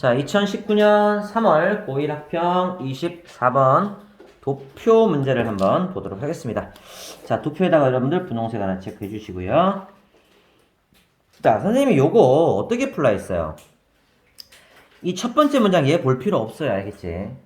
자, 2019년 3월 고1 학평 24번 도표 문제를 한번 보도록 하겠습니다. 자, 도표에다가 여러분들 분홍색 하나 체크해 주시고요. 자, 선생님이 요거 어떻게 풀라 했어요? 이 첫 번째 문장 얘 볼 필요 없어요. 알겠지?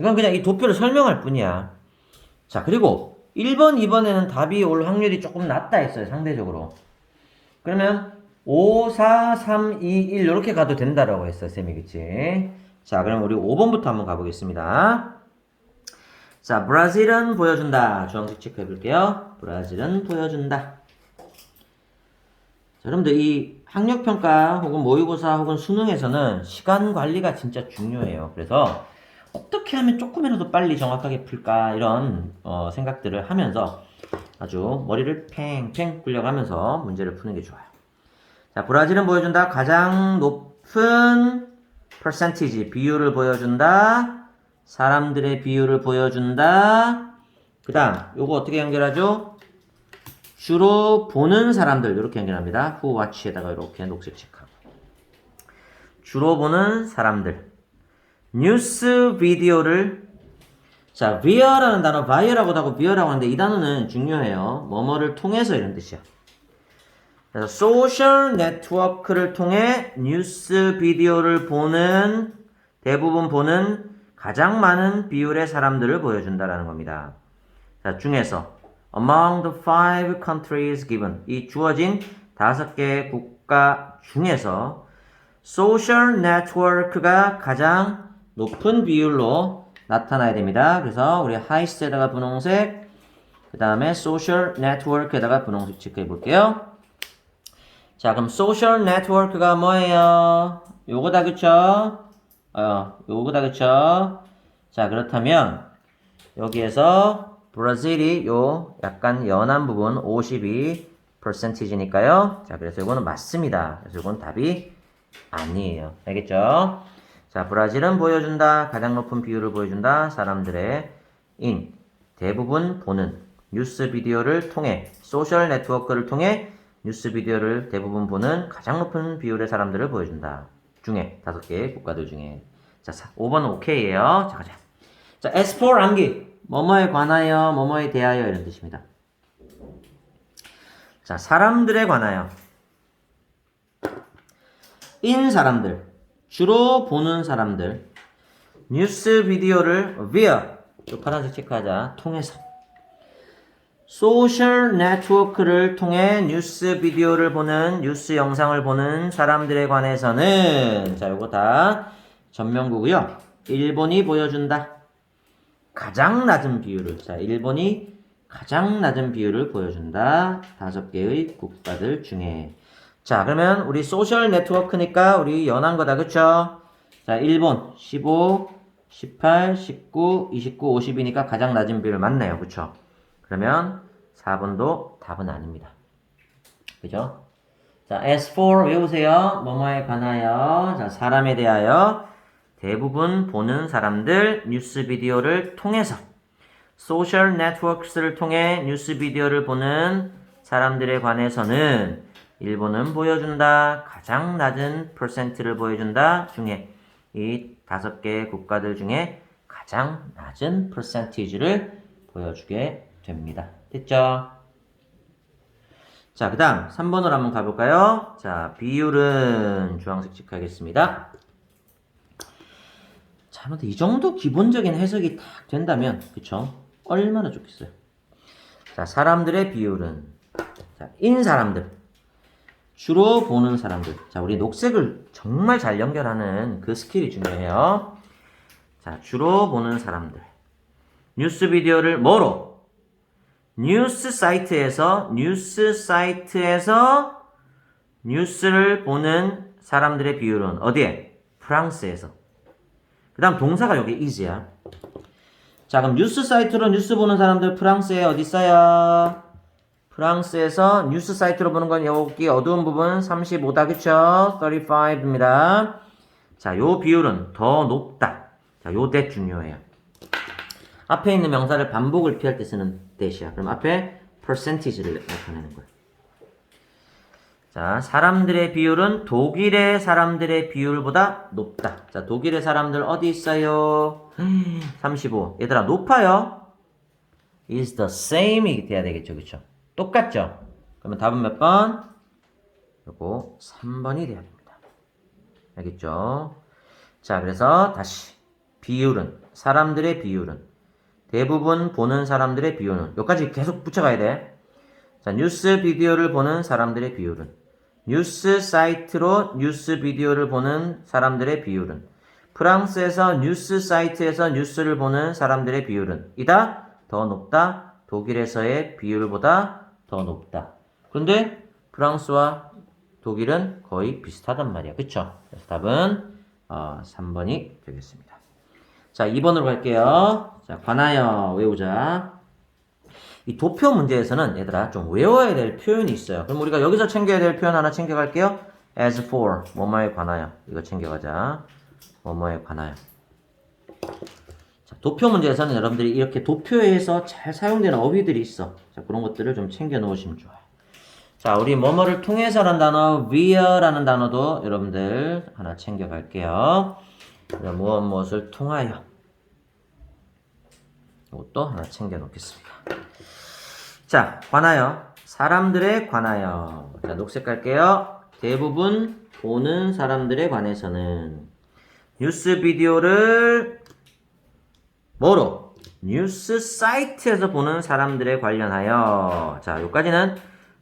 이건 그냥 이 도표를 설명할 뿐이야. 자, 그리고 1번, 2번에는 답이 올 확률이 조금 낮다 했어요. 상대적으로. 그러면 5, 4, 3, 2, 1 이렇게 가도 된다라고 했어요. 쌤이 그치? 자, 그럼 우리 5번부터 한번 가보겠습니다. 자, 브라질은 보여준다. 주황색 체크해 볼게요. 브라질은 보여준다. 자, 여러분들 이 학력평가 혹은 모의고사 혹은 수능에서는 시간 관리가 진짜 중요해요. 그래서 어떻게 하면 조금이라도 빨리 정확하게 풀까 이런 어, 생각들을 하면서 아주 머리를 팽팽 굴려가면서 문제를 푸는 게 좋아요. 자, 브라질은 보여준다. 가장 높은 percentage 비율을 보여준다. 사람들의 비율을 보여준다. 그 다음, 요거 어떻게 연결하죠? 주로 보는 사람들, 이렇게 연결합니다. who watch에다가 이렇게 녹색 체크하고. 주로 보는 사람들. 뉴스 비디오를 자, via라는 단어, via라고도 하고 via라고 하는데 이 단어는 중요해요. 뭐뭐를 통해서 이런 뜻이야. 그래서 소셜 네트워크를 통해 뉴스 비디오를 보는 대부분 보는 가장 많은 비율의 사람들을 보여준다라는 겁니다. 자, 중에서 among the five countries given 이 주어진 다섯 개의 국가 중에서 소셜 네트워크가 가장 높은 비율로 나타나야 됩니다. 그래서 우리 하이스에다가 분홍색, 그 다음에 소셜 네트워크에다가 분홍색 체크해 볼게요. 자, 그럼 소셜 네트워크가 뭐예요? 요거다, 그쵸? 어, 요거다, 그쵸? 자, 그렇다면, 여기에서 브라질이 요 약간 연한 부분 52%니까요. 자, 그래서 이거는 맞습니다. 그래서 이건 답이 아니에요. 알겠죠? 자, 브라질은 보여준다. 가장 높은 비율을 보여준다. 사람들의 인 대부분 보는 뉴스 비디오를 통해 소셜 네트워크를 통해 뉴스 비디오를 대부분 보는 가장 높은 비율의 사람들을 보여준다. 중에 다섯 개의 국가들 중에 자, 5번은 오케이예요. 자, 가자. 자, S4 암기 뭐뭐에 관하여 뭐뭐에 대하여 이런 뜻입니다. 자, 사람들에 관하여 인 사람들 주로 보는 사람들 뉴스 비디오를 via 또 파란색 체크하자 통해서 소셜 네트워크를 통해 뉴스 비디오를 보는 뉴스 영상을 보는 사람들에 관해서는 자 요거 다 전명구고요. 일본이 보여준다. 가장 낮은 비율을 자 일본이 가장 낮은 비율을 보여준다. 다섯 개의 국가들 중에 자 그러면 우리 소셜 네트워크니까 우리 연한 거다 그쵸? 자 일본 15, 18, 19, 29, 50이니까 가장 낮은 비율 맞네요 그쵸? 그러면 4번도 답은 아닙니다. 그죠? 자, S4 외우세요. 뭐뭐에 관하여. 자, 사람에 대하여. 대부분 보는 사람들 뉴스 비디오를 통해서 소셜 네트워크스를 통해 뉴스 비디오를 보는 사람들에 관해서는 일본은 보여준다. 가장 낮은 퍼센트를 보여준다. 중에 이 다섯 개의 국가들 중에 가장 낮은 퍼센티지를 보여주게 됩니다. 됐죠? 자, 그 다음 3번으로 한번 가볼까요? 자, 비율은 주황색 체크하겠습니다. 자, 아무튼 이 정도 기본적인 해석이 딱 된다면, 그쵸? 얼마나 좋겠어요. 자, 사람들의 비율은, 자, 인 사람들. 주로 보는 사람들. 자, 우리 녹색을 정말 잘 연결하는 그 스킬이 중요해요. 자, 주로 보는 사람들. 뉴스 비디오를 뭐로? 뉴스 사이트에서 뉴스 사이트에서 뉴스를 보는 사람들의 비율은 어디에? 프랑스에서. 그 다음 동사가 여기 is야. 자 그럼 뉴스 사이트로 뉴스 보는 사람들 프랑스에 어디 있어요? 프랑스에서 뉴스 사이트로 보는 건 여기 어두운 부분 35다 그쵸? 35입니다. 자 요 비율은 더 높다. 자 요대 중요해요. 앞에 있는 명사를 반복을 피할 때 쓰는 대시야. 그럼 앞에 percentage를 나타내는 거야. 자, 사람들의 비율은 독일의 사람들의 비율보다 높다. 자, 독일의 사람들 어디 있어요? 35. 얘들아, 높아요? is the same이 돼야 되겠죠. 그쵸? 똑같죠? 그러면 답은 몇 번? 요거 3번이 돼야 됩니다. 알겠죠? 자, 그래서 다시. 비율은, 사람들의 비율은, 대부분 보는 사람들의 비율은, 여기까지 계속 붙여가야 돼. 자, 뉴스 비디오를 보는 사람들의 비율은, 뉴스 사이트로 뉴스 비디오를 보는 사람들의 비율은, 프랑스에서 뉴스 사이트에서 뉴스를 보는 사람들의 비율은, 이다 더 높다. 독일에서의 비율보다 더 높다. 그런데 프랑스와 독일은 거의 비슷하단 말이야. 그쵸? 그래서 답은 어, 3번이 되겠습니다. 자, 2번으로 갈게요. 자, 관하여 외우자. 이 도표 문제에서는 얘들아 좀 외워야 될 표현이 있어요. 그럼 우리가 여기서 챙겨야 될 표현 하나 챙겨갈게요. as for, 뭐뭐에 관하여. 이거 챙겨가자. 뭐뭐에 관하여. 자, 도표 문제에서는 여러분들이 이렇게 도표에서 잘 사용되는 어휘들이 있어. 자, 그런 것들을 좀 챙겨 놓으시면 좋아요. 자, 우리 뭐뭐를 통해서라는 단어, via라는 단어도 여러분들 하나 챙겨 갈게요. 무엇 무엇을 통하여. 이것도 하나 챙겨 놓겠습니다. 자, 관하여. 사람들에 관하여. 자, 녹색 갈게요. 대부분 보는 사람들에 관해서는 뉴스 비디오를 뭐로? 뉴스 사이트에서 보는 사람들에 관련하여. 자, 여기까지는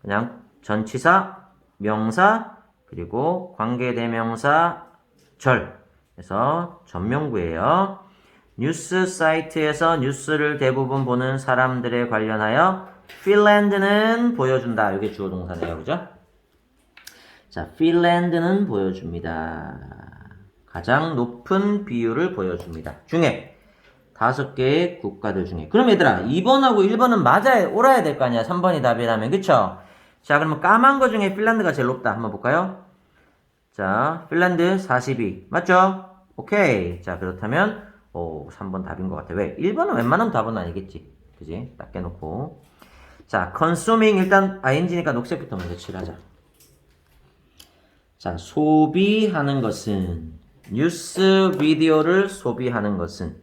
그냥 전치사, 명사, 그리고 관계대명사, 절. 그래서 전명구예요. 뉴스 사이트에서 뉴스를 대부분 보는 사람들에 관련하여 핀란드는 보여준다. 이게 주어 동사네요. 그죠? 자, 핀란드는 보여줍니다. 가장 높은 비율을 보여줍니다. 중에 다섯 개의 국가들 중에. 그럼 얘들아, 2번하고 1번은 맞아야, 옳아야 될 거 아니야. 3번이 답이라면. 그쵸? 자, 그러면 까만 거 중에 핀란드가 제일 높다. 한번 볼까요? 자, 핀란드 42. 맞죠? 오케이. 자, 그렇다면, 오, 3번 답인 것 같아. 왜? 1번은 웬만하면 답은 아니겠지. 그지? 딱 깨놓고. 자, consuming 일단 ing니까 녹색부터 먼저 칠하자. 자, 소비하는 것은 뉴스 비디오를 소비하는 것은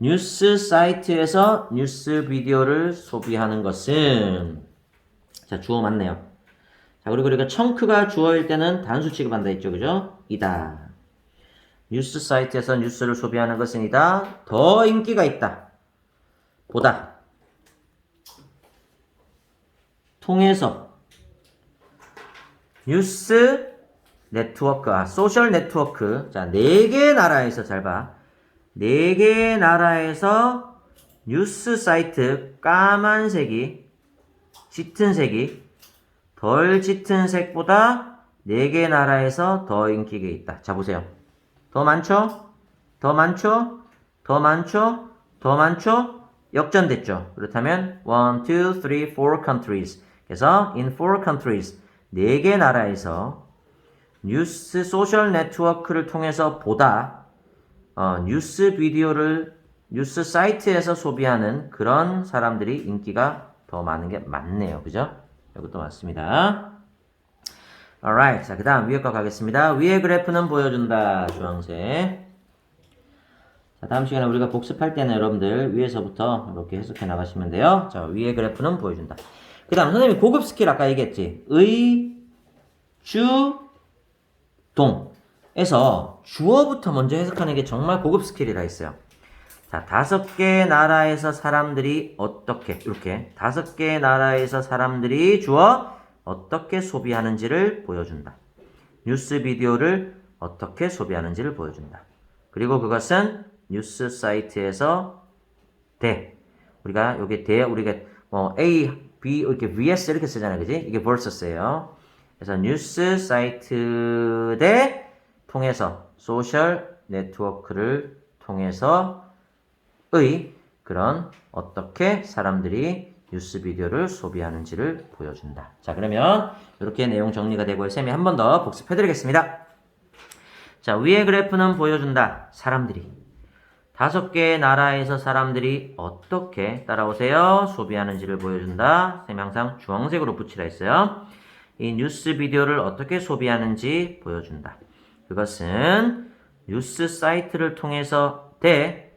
뉴스 사이트에서 뉴스 비디오를 소비하는 것은 자 주어 맞네요. 자 그리고 우리가 청크가 주어일 때는 단수 취급한다 했죠, 그죠? 이다. 뉴스 사이트에서 뉴스를 소비하는 것은 이다. 더 인기가 있다. 보다. 통해서 뉴스 네트워크, 아, 소셜 네트워크. 자, 네 개의 나라에서 잘 봐. 네 개의 나라에서 뉴스 사이트 까만색이 짙은 색이 덜 짙은 색보다 네 개의 나라에서 더 인기가 있다. 자 보세요. 더 많죠? 더 많죠? 더 많죠? 더 많죠? 역전됐죠. 그렇다면 1, 2, 3, 4 countries. 그래서 in 4 countries 네개 나라에서 뉴스 소셜 네트워크를 통해서 보다 어, 뉴스 비디오를 뉴스 사이트에서 소비하는 그런 사람들이 인기가 더 많은 게 맞네요. 그죠? 이것도 맞습니다. alright. 자, 그 다음 위에 거 가겠습니다. 위의 그래프는 보여준다. 주황색. 자, 다음 시간에 우리가 복습할 때는 여러분들 위에서부터 이렇게 해석해 나가시면 돼요. 자, 위의 그래프는 보여준다. 그 다음 선생님이 고급 스킬 아까 얘기했지. 의, 주, 동. 에서 주어부터 먼저 해석하는 게 정말 고급 스킬이라 했어요. 자, 다섯 개의 나라에서 사람들이 어떻게, 이렇게, 다섯 개의 나라에서 사람들이 주어 어떻게 소비하는지를 보여준다. 뉴스 비디오를 어떻게 소비하는지를 보여준다. 그리고 그것은 뉴스 사이트에서 대. 우리가 여기 대, 우리가 뭐 A, B, 이렇게 VS 이렇게 쓰잖아요. 그지? 이게 versus예요. 그래서 뉴스 사이트 대 통해서 소셜 네트워크를 통해서 의 그런 어떻게 사람들이 뉴스 비디오를 소비하는지를 보여준다. 자, 그러면 이렇게 내용 정리가 되고 쌤이 한 번 더 복습해 드리겠습니다. 자, 위의 그래프는 보여준다. 사람들이 다섯 개의 나라에서 사람들이 어떻게 따라오세요? 소비하는지를 보여준다. 쌤이 항상 주황색으로 붙이라 했어요. 이 뉴스 비디오를 어떻게 소비하는지 보여준다. 그것은 뉴스 사이트를 통해서 대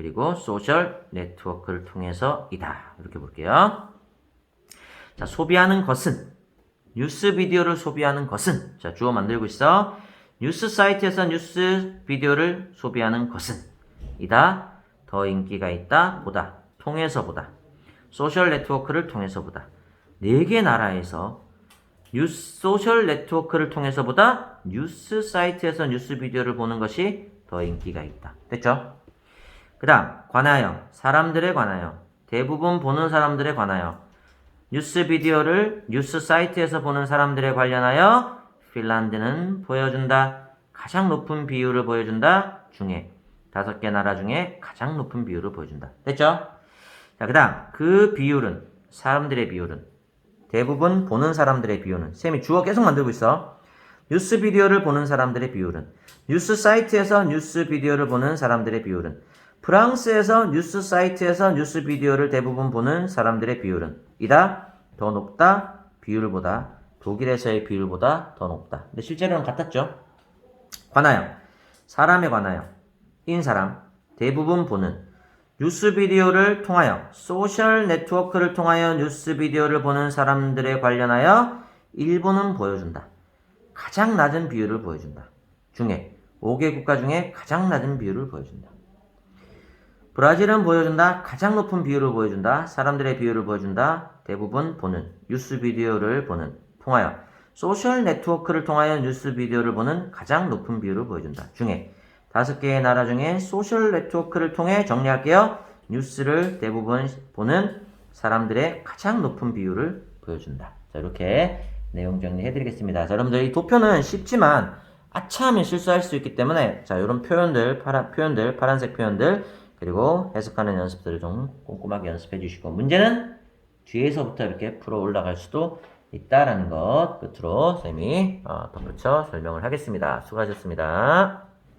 그리고 소셜 네트워크를 통해서이다. 이렇게 볼게요. 자, 소비하는 것은 뉴스 비디오를 소비하는 것은 자, 주어 만들고 있어. 뉴스 사이트에서 뉴스 비디오를 소비하는 것은 이다. 더 인기가 있다. 보다. 통해서 보다. 소셜 네트워크를 통해서 보다. 네 개 나라에서 뉴스 소셜 네트워크를 통해서 보다 뉴스 사이트에서 뉴스 비디오를 보는 것이 더 인기가 있다. 됐죠? 그 다음, 관하여. 사람들에 관하여. 대부분 보는 사람들에 관하여. 뉴스 비디오를 뉴스 사이트에서 보는 사람들에 관련하여 핀란드는 보여준다. 가장 높은 비율을 보여준다. 중에. 다섯 개 나라 중에 가장 높은 비율을 보여준다. 됐죠? 자, 그 다음, 그 비율은, 사람들의 비율은, 대부분 보는 사람들의 비율은, 쌤이 주어 계속 만들고 있어. 뉴스 비디오를 보는 사람들의 비율은, 뉴스 사이트에서 뉴스 비디오를 보는 사람들의 비율은, 프랑스에서 뉴스 사이트에서 뉴스 비디오를 대부분 보는 사람들의 비율은, 이다, 더 높다, 비율보다, 독일에서의 비율보다 더 높다. 근데 실제로는 같았죠? 관하여, 사람에 관하여, 인 사람, 대부분 보는, 뉴스 비디오를 통하여 소셜 네트워크를 통하여 뉴스 비디오를 보는 사람들에 관련하여 일본은 보여준다. 가장 낮은 비율을 보여준다. 중에 5개 국가 중에 가장 낮은 비율을 보여준다. 브라질은 보여준다. 가장 높은 비율을 보여준다. 사람들의 비율을 보여준다. 대부분 보는 뉴스 비디오를 보는 통하여 소셜 네트워크를 통하여 뉴스 비디오를 보는 가장 높은 비율을 보여준다. 중에 다섯 개의 나라 중에 소셜 네트워크를 통해 정리할게요. 뉴스를 대부분 보는 사람들의 가장 높은 비율을 보여준다. 자, 이렇게 내용 정리해 드리겠습니다. 자, 여러분들 이 도표는 쉽지만 아차하면 실수할 수 있기 때문에 자, 이런 표현들, 파란 표현들, 파란색 표현들 그리고 해석하는 연습들을 좀 꼼꼼하게 연습해 주시고 문제는 뒤에서부터 이렇게 풀어 올라갈 수도 있다라는 것 끝으로 쌤이 어, 덧붙여 설명을 하겠습니다. 수고하셨습니다.